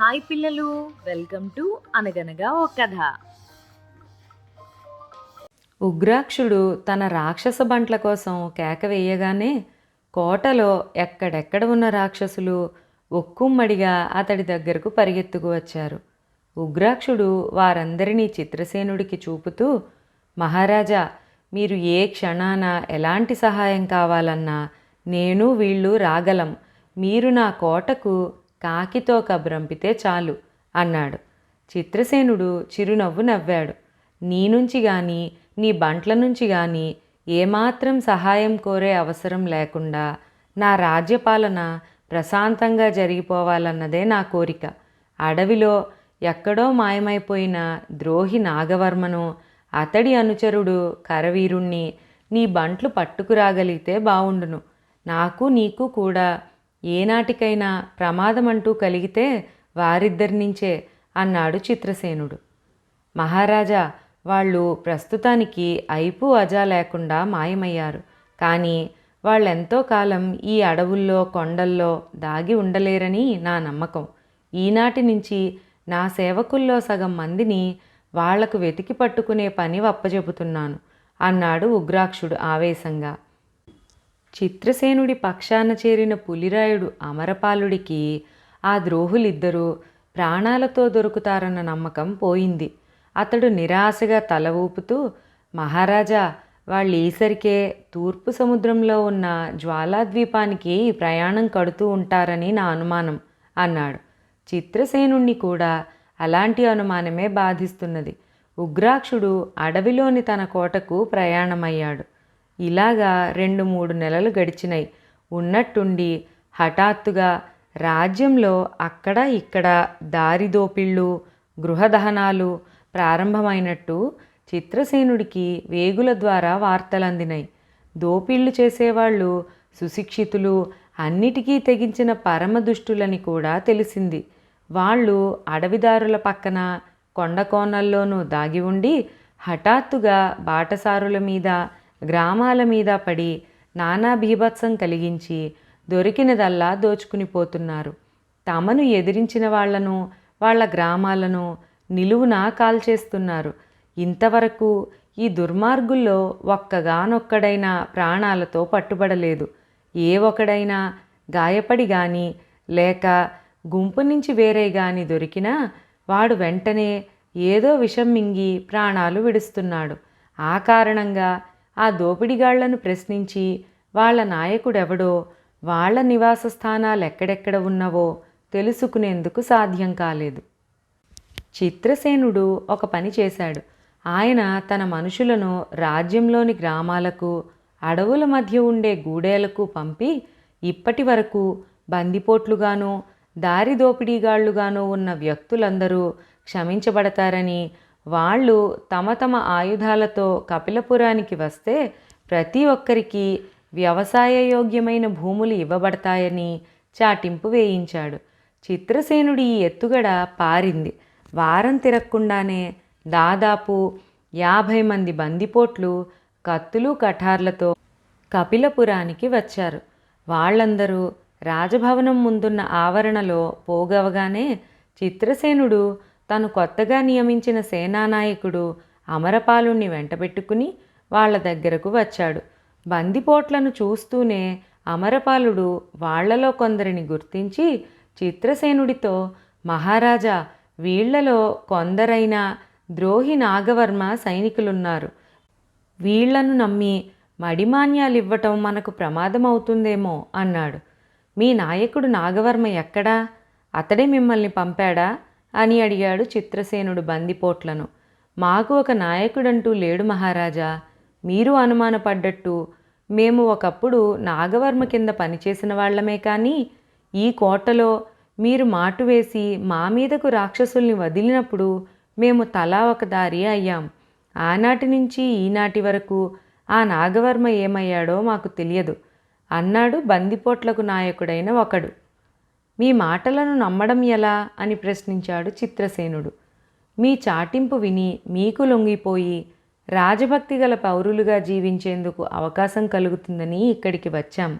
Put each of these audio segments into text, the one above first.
Hi పిల్లలు welcome to అనగనగా ఓ కథ. ఉగ్రాక్షుడు తన రాక్షస బంట్ల కోసం కేక వేయగానే కోటలో ఎక్కడెక్కడ ఉన్న రాక్షసులు ఒక్కుమ్మడిగా అతడి దగ్గరకు పరిగెత్తుకు వచ్చారు. ఉగ్రాక్షుడు వారందరినీ చిత్రసేనుడికి చూపుతూ మహారాజా మీరు ఏ క్షణాన ఎలాంటి సహాయం కావాలన్నా నేను వీళ్ళు రాగలం. మీరు నా కోటకు కాకితో కబురంపితే చాలు అన్నాడు. చిత్రసేనుడు చిరునవ్వు నవ్వాడు. నీ నుంచి గాని నీ బంట్ల నుంచి గాని ఏమాత్రం సహాయం కోరే అవసరం లేకుండా నా రాజ్యపాలన ప్రశాంతంగా జరిగిపోవాలన్నదే నా కోరిక. అడవిలో ఎక్కడో మాయమైపోయిన ద్రోహి నాగవర్మను అతడి అనుచరుడు కరవీరుణ్ణి నీ బంట్లు పట్టుకురాగలిగితే బావుండును. నాకు నీకు కూడా ఏనాటికైనా ప్రమాదమంటూ కలిగితే వారిద్దరి నుంచే అన్నాడు చిత్రసేనుడు. మహారాజా వాళ్ళు ప్రస్తుతానికి ఐపు అజా లేకుండా మాయమయ్యారు. కానీ వాళ్ళెంతో కాలం ఈ అడవుల్లో కొండల్లో దాగి ఉండలేరని నా నమ్మకం. ఈనాటి నుంచి నా సేవకుల్లో సగం మందిని వాళ్ళకు వెతికి పట్టుకునే పని వప్పజెపుతున్నాను అన్నాడు ఉగ్రాక్షుడు ఆవేశంగా. చిత్రసేనుడి పక్షాన చేరిన పులిరాయుడు అమరపాలుడికి ఆ ద్రోహులిద్దరూ ప్రాణాలతో దొరుకుతారన్న నమ్మకం పోయింది. అతడు నిరాశగా తల ఊపుతూ మహారాజా వాళ్ళు ఈసరికే తూర్పు సముద్రంలో ఉన్న జ్వాలాద్వీపానికి ప్రయాణం కడుతూ ఉంటారని నా అనుమానం అన్నాడు. చిత్రసేనుణ్ణి కూడా అలాంటి అనుమానమే బాధిస్తున్నది. ఉగ్రాక్షుడు అడవిలోని తన కోటకు ప్రయాణమయ్యాడు. ఇలాగా రెండు మూడు నెలలు గడిచినాయి. ఉన్నట్టుండి హఠాత్తుగా రాజ్యంలో అక్కడ ఇక్కడ దారిదోపిళ్ళు గృహదహనాలు ప్రారంభమైనట్టు చిత్రసేనుడికి వేగుల ద్వారా వార్తలందినాయి. దోపిళ్ళు చేసేవాళ్ళు సుశిక్షితులు అన్నిటికీ తెగించిన పరమదుష్టులని కూడా తెలిసింది. వాళ్ళు అడవిదారుల పక్కన కొండ కోణల్లోనూ దాగి ఉండి హఠాత్తుగా బాటసారుల మీద గ్రామాల మీద పడి నానా బీభత్సం కలిగించి దొరికినదల్లా దోచుకుని పోతున్నారు. తమను ఎదిరించిన వాళ్ళను వాళ్ళ గ్రామాలను నిలువున కాల్చేస్తున్నారు. ఇంతవరకు ఈ దుర్మార్గుల్లో ఒక్కగానొక్కడైనా ప్రాణాలతో పట్టుబడలేదు. ఏ ఒకడైనా గాయపడి గాని లేక గుంపు నుంచి వేరే గాని దొరికినా వాడు వెంటనే ఏదో విషం మింగి ప్రాణాలు విడుస్తున్నాడు. ఆ కారణంగా ఆ దోపిడిగాళ్ళను ప్రశ్నించి వాళ్ళ నాయకుడెవడో వాళ్ళ నివాస స్థానాలు ఎక్కడెక్కడ ఉన్నవో తెలుసుకునేందుకు సాధ్యం కాలేదు. చిత్రసేనుడు ఒక పని చేశాడు. ఆయన తన మనుషులను రాజ్యంలోని గ్రామాలకు అడవుల మధ్య ఉండే గూడేలకు పంపి ఇప్పటి వరకు బందిపోట్లుగానో దారి దోపిడీగాళ్ళుగానో ఉన్న వ్యక్తులందరూ క్షమించబడతారని వాళ్ళు తమ తమ ఆయుధాలతో కపిలపురానికి వస్తే ప్రతి ఒక్కరికి వ్యవసాయయోగ్యమైన భూములు ఇవ్వబడతాయని చాటింపు వేయించాడు. చిత్రసేనుడి ఈ ఎత్తుగడ పారింది. వారం తిరగకుండానే దాదాపు యాభై మంది బందిపోట్లు కత్తులు కఠార్లతో కపిలపురానికి వచ్చారు. వాళ్ళందరూ రాజభవనం ముందున్న ఆవరణలో పోగవగానే చిత్రసేనుడు తను కొత్తగా నియమించిన సేనానాయకుడు అమరపాలుణ్ణి వెంటబెట్టుకుని వాళ్ళ దగ్గరకు వచ్చాడు. బందిపోట్లను చూస్తూనే అమరపాలుడు వాళ్ళలో కొందరిని గుర్తించి చిత్రసేనుడితో మహారాజా వీళ్ళలో కొందరైన ద్రోహి నాగవర్మ సైనికులున్నారు. వీళ్ళను నమ్మి మడిమాన్యాలివ్వటం మనకు ప్రమాదమవుతుందేమో అన్నాడు. మీ నాయకుడు నాగవర్మ ఎక్కడా? అతడే మిమ్మల్ని పంపాడా? అని అడిగాడు చిత్రసేనుడు బందిపోట్లను. మాకు ఒక నాయకుడంటూ లేడు మహారాజా. మీరు అనుమానపడ్డట్టు మేము ఒకప్పుడు నాగవర్మ కింద పనిచేసిన వాళ్ళమే కానీ ఈ కోటలో మీరు మాటు వేసి మా మీదకు రాక్షసుల్ని వదిలినప్పుడు మేము తలా ఒక దారి అయ్యాం. ఆనాటి నుంచి ఈనాటి వరకు ఆ నాగవర్మ ఏమయ్యాడో మాకు తెలియదు అన్నాడు బందిపోట్లకు నాయకుడైన ఒకడు. మీ మాటలను నమ్మడం ఎలా? అని ప్రశ్నించాడు చిత్రసేనుడు. మీ చాటింపు విని మీకు లొంగిపోయి రాజభక్తి గల పౌరులుగా జీవించేందుకు అవకాశం కలుగుతుందని ఇక్కడికి వచ్చాం.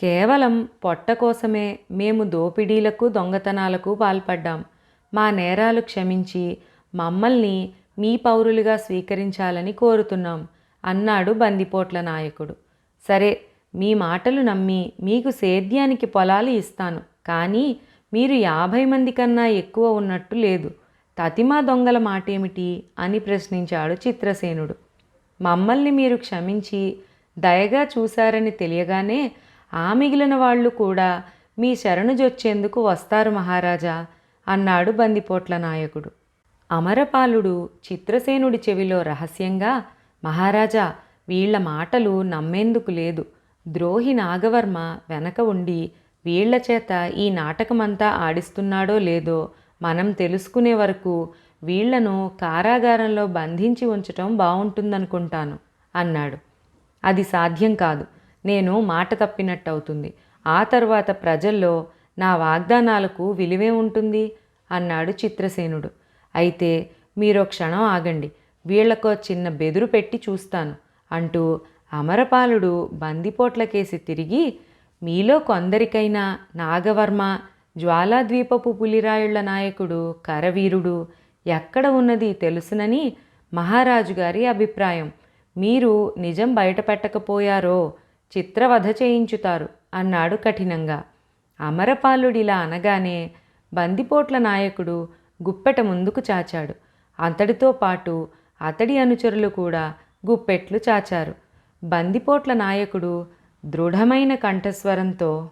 కేవలం పొట్ట కోసమే మేము దోపిడీలకు దొంగతనాలకు పాల్పడ్డాం. మా నేరాలు క్షమించి మమ్మల్ని మీ పౌరులుగా స్వీకరించాలని కోరుతున్నాం అన్నాడు బందిపోట్ల నాయకుడు. సరే మీ మాటలు నమ్మి మీకు సేద్యానికి పొలాలు ఇస్తాను. కానీ మీరు యాభై మంది కన్నా ఎక్కువ ఉన్నట్టు లేదు. తతిమా దొంగల మాటేమిటి? అని ప్రశ్నించాడు చిత్రసేనుడు. మమ్మల్ని మీరు క్షమించి దయగా చూశారని తెలియగానే ఆ మిగిలిన వాళ్ళు కూడా మీ శరణు జొచ్చేందుకు వస్తారు మహారాజా అన్నాడు బందిపోట్ల నాయకుడు. అమరపాలుడు చిత్రసేనుడి చెవిలో రహస్యంగా మహారాజా వీళ్ళ మాటలు నమ్మేందుకు లేదు. ద్రోహి నాగవర్మ వెనక ఉండి వీళ్ళ చేత ఈ నాటకమంతా ఆడిస్తున్నాడో లేదో మనం తెలుసుకునే వరకు వీళ్ళను కారాగారంలో బంధించి ఉంచటం బాగుంటుందనుకుంటాను అన్నాడు. అది సాధ్యం కాదు. నేను మాట తప్పినట్టు అవుతుంది ఆ తర్వాత ప్రజల్లో నా వాగ్దానాలకు విలువే ఉంటుంది అన్నాడు చిత్రసేనుడు. అయితే మీరో క్షణం ఆగండి. వీళ్ళకో చిన్న బెదురు పెట్టి చూస్తాను అంటూ అమరపాలుడు బందిపోట్లకేసి తిరిగి మీలో కొందరికైనా నాగవర్మ జ్వాలాద్వీపపు పులిరాయుళ్ళ నాయకుడు కరవీరుడు ఎక్కడ ఉన్నది తెలుసునని మహారాజు గారి అభిప్రాయం. మీరు నిజం బయటపెట్టకపోయారో చిత్రవధ చేయించుతారు అన్నాడు కఠినంగా. అమరపాలుడిలా అనగానే బందిపోట్ల నాయకుడు గుప్పెట ముందుకు చాచాడు. అతడితో పాటు అతడి అనుచరులు కూడా గుప్పెట్లు చాచారు. బందిపోట్ల నాయకుడు దృఢమైన కంఠస్వరంతో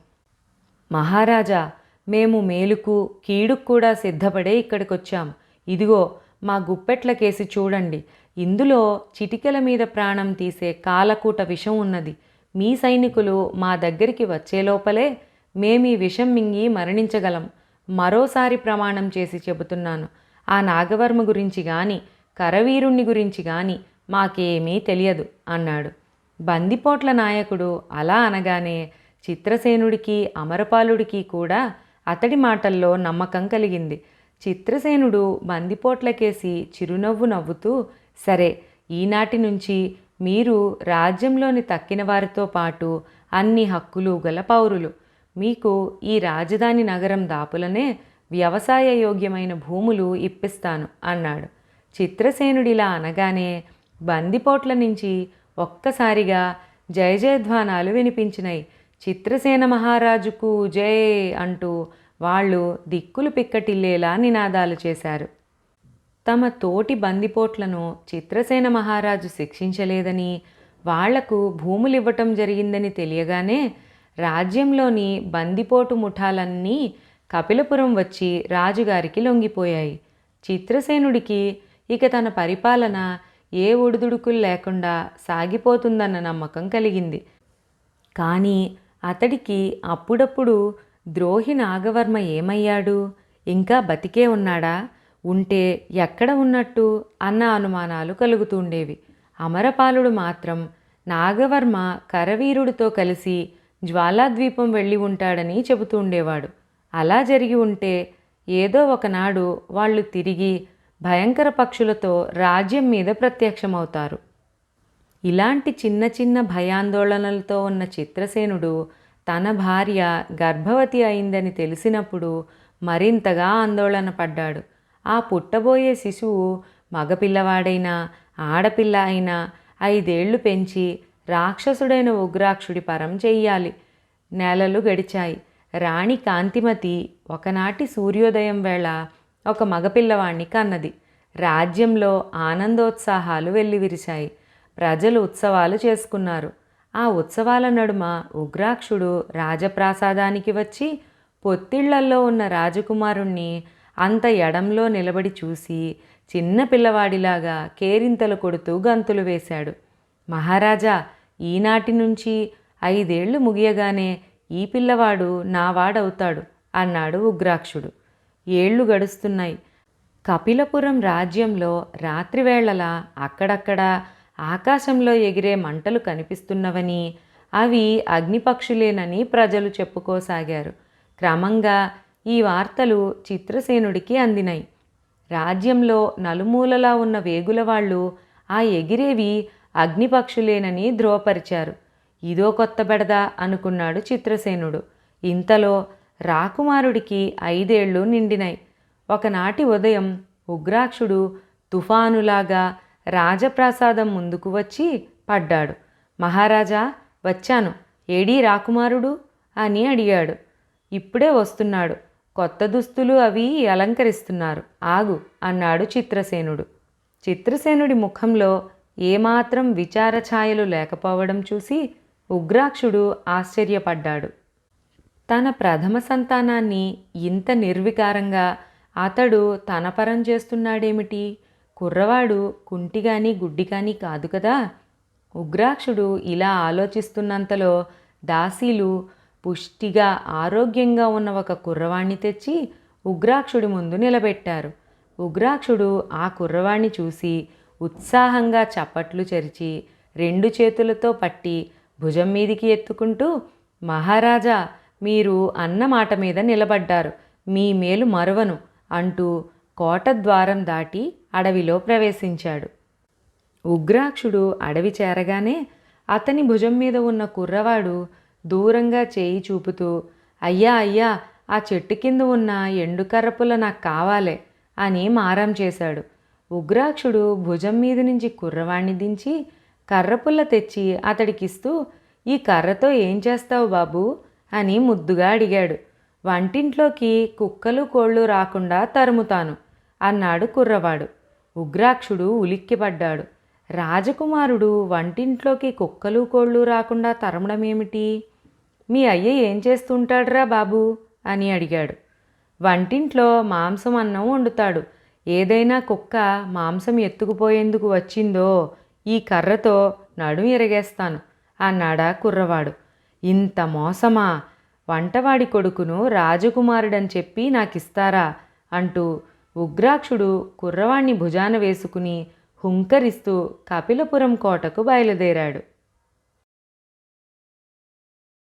మహారాజా మేము మేలుకు కీడుకు కూడా సిద్ధపడే ఇక్కడికొచ్చాం. ఇదిగో మా గుప్పెట్ల కేసి చూడండి. ఇందులో చిటికెల మీద ప్రాణం తీసే కాలకూట విషం ఉన్నది. మీ సైనికులు మా దగ్గరికి వచ్చే లోపలే మేమీ విషం మింగి మరణించగలం. మరోసారి ప్రమాణం చేసి చెబుతున్నాను. ఆ నాగవర్మ గురించి కానీ కరవీరుణ్ణి గురించి కానీ మాకేమీ తెలియదు అన్నాడు. బందిపోట్ల నాయకుడు అలా అనగానే చిత్రసేనుడికి అమరపాలుడికి కూడా అతడి మాటల్లో నమ్మకం కలిగింది. చిత్రసేనుడు బందిపోట్లకేసి చిరునవ్వు నవ్వుతూ సరే ఈనాటి నుంచి మీరు రాజ్యంలోని తక్కిన వారితో పాటు అన్ని హక్కులు గల పౌరులు. మీకు ఈ రాజధాని నగరం దాపులనే వ్యవసాయ యోగ్యమైన భూములు ఇప్పిస్తాను అన్నాడు. చిత్రసేనుడిలా అనగానే బందిపోట్ల నుంచి ఒక్కసారిగా జయ జయధ్వానాలు వినిపించినాయి చిత్రసేన మహారాజుకు జై అంటూ వాళ్ళు దిక్కులు పిక్కటిల్లేలా నినాదాలు చేశారు. తమ తోటి బందిపోట్లను చిత్రసేన మహారాజు శిక్షించలేదని వాళ్ళకు భూములివ్వటం జరిగిందని తెలియగానే రాజ్యంలోని బందిపోటు ముఠాలన్నీ కపిలపురం వచ్చి రాజుగారికి లొంగిపోయాయి. చిత్రసేనుడికి ఇక తన పరిపాలన ఏ ఒడిదుడుకులు లేకుండా సాగిపోతుందన్న నమ్మకం కలిగింది. కానీ అతడికి అప్పుడప్పుడు ద్రోహి నాగవర్మ ఏమయ్యాడు? ఇంకా బతికే ఉన్నాడా? ఉంటే ఎక్కడ ఉన్నట్టు అన్న అనుమానాలు కలుగుతుండేవి అమరపాలుడు మాత్రం నాగవర్మ కరవీరుడితో కలిసి జ్వాలాద్వీపం వెళ్ళి ఉంటాడని చెబుతుండేవాడు అలా జరిగి ఉంటే ఏదో ఒకనాడు వాళ్ళు తిరిగి భయంకర పక్షులతో రాజ్యం మీద ప్రత్యక్షమవుతారు. ఇలాంటి చిన్న చిన్న భయాందోళనలతో ఉన్న చిత్రసేనుడు తన భార్య గర్భవతి అయిందని తెలిసినప్పుడు మరింతగా ఆందోళన పడ్డాడు. ఆ పుట్టబోయే శిశువు మగపిల్లవాడైనా ఆడపిల్ల అయినా ఐదేళ్ళు పెంచి రాక్షసుడైన ఉగ్రాక్షుడి పరం చెయ్యాలి. నెలలు గడిచాయి. రాణి కాంతిమతి ఒకనాటి సూర్యోదయం వేళ ఒక మగపిల్లవాణ్ణి కన్నది. రాజ్యంలో ఆనందోత్సాహాలు వెల్లివిరిశాయి. ప్రజలు ఉత్సవాలు చేసుకున్నారు. ఆ ఉత్సవాల నడుమ ఉగ్రాక్షుడు రాజప్రాసాదానికి వచ్చి పొత్తిళ్ళల్లో ఉన్న రాజకుమారుణ్ణి అంత ఎడంలో నిలబడి చూసి చిన్న పిల్లవాడిలాగా కేరింతలు కొడుతూ గంతులు వేశాడు. మహారాజా ఈనాటి నుంచి ఐదేళ్ళు ముగియగానే ఈ పిల్లవాడు నావాడవుతాడు అన్నాడు ఉగ్రాక్షుడు. ఏళ్ళు గడుస్తున్నాయి. కపిలపురం రాజ్యంలో రాత్రివేళలా అక్కడక్కడ ఆకాశంలో ఎగిరే మంటలు కనిపిస్తున్నవని అవి అగ్నిపక్షులేనని ప్రజలు చెప్పుకోసాగారు. క్రమంగా ఈ వార్తలు చిత్రసేనుడికి అందినాయి రాజ్యంలో నలుమూలలా ఉన్న వేగుల వాళ్ళు ఆ ఎగిరేవి అగ్నిపక్షులేనని ధ్రువపరిచారు. ఇదో కొత్త బెడద అనుకున్నాడు చిత్రసేనుడు. ఇంతలో రాకుమారుడికి ఐదేళ్ళు నిండినాయి ఒకనాటి ఉదయం ఉగ్రాక్షుడు తుఫానులాగా రాజప్రాసాదం ముందుకు వచ్చి పడ్డాడు. మహారాజా వచ్చాను. ఏడీ రాకుమారుడు? అని అడిగాడు. ఇప్పుడే వస్తున్నాడు. కొత్త దుస్తులు అవి అలంకరిస్తున్నారు. ఆగు అన్నాడు చిత్రసేనుడు. చిత్రసేనుడి ముఖంలో ఏమాత్రం విచార ఛాయలు లేకపోవడం చూసి ఉగ్రాక్షుడు ఆశ్చర్యపడ్డాడు. తన ప్రథమ సంతానాన్ని ఇంత నిర్వికారంగా అతడు తన పరం చేస్తున్నాడేమిటి? కుర్రవాడు కుంటి కానీ గుడ్డి కానీ కాదు కదా? ఉగ్రాక్షుడు ఇలా ఆలోచిస్తున్నంతలో దాసీలు పుష్టిగా ఆరోగ్యంగా ఉన్న ఒక కుర్రవాణ్ణి తెచ్చి ఉగ్రాక్షుడి ముందు నిలబెట్టారు. ఉగ్రాక్షుడు ఆ కుర్రవాణ్ణి చూసి ఉత్సాహంగా చప్పట్లు చరిచి రెండు చేతులతో పట్టి భుజం మీదికి ఎత్తుకుంటూ మహారాజా మీరు అన్న మాట మీద నిలబడ్డారు. మీ మేలు మరువను అంటూ కోట ద్వారం దాటి అడవిలో ప్రవేశించాడు. ఉగ్రాక్షుడు అడవి చేరగానే అతని భుజం మీద ఉన్న కుర్రవాడు దూరంగా చేయి చూపుతూ అయ్యా అయ్యా ఆ చెట్టు కింద ఉన్న ఎండు కర్రపుల్ల నాకు కావాలే అని మారం చేశాడు. ఉగ్రాక్షుడు భుజం మీద నుంచి కుర్రవాణ్ణి దించి కర్రపుల్ల తెచ్చి అతడికిస్తూ ఈ కర్రతో ఏం చేస్తావు బాబు? అని ముద్దుగా అడిగాడు. వంటింట్లోకి కుక్కలు కోళ్ళు రాకుండా తరుముతాను అన్నాడు కుర్రవాడు. ఉగ్రాక్షుడు ఉలిక్కిపడ్డాడు. రాజకుమారుడు వంటింట్లోకి కుక్కలు కోళ్ళు రాకుండా తరమడమేమిటి? మీ అయ్య ఏం చేస్తుంటాడురా బాబు అని అడిగాడు. వంటింట్లో మాంసం అన్నం వండుతాడు. ఏదైనా కుక్క మాంసం ఎత్తుకుపోయేందుకు వచ్చిందో ఈ కర్రతో నడుం ఎరగేస్తాను అన్నాడా కుర్రవాడు. ఇంత మోసమా? వంటవాడి కొడుకును రాజకుమారుడని చెప్పి నాకిస్తారా? అంటూ ఉగ్రాక్షుడు కుర్రవాణ్ణి భుజాన వేసుకుని హుంకరిస్తూ కపిలపురం కోటకు బయలుదేరాడు.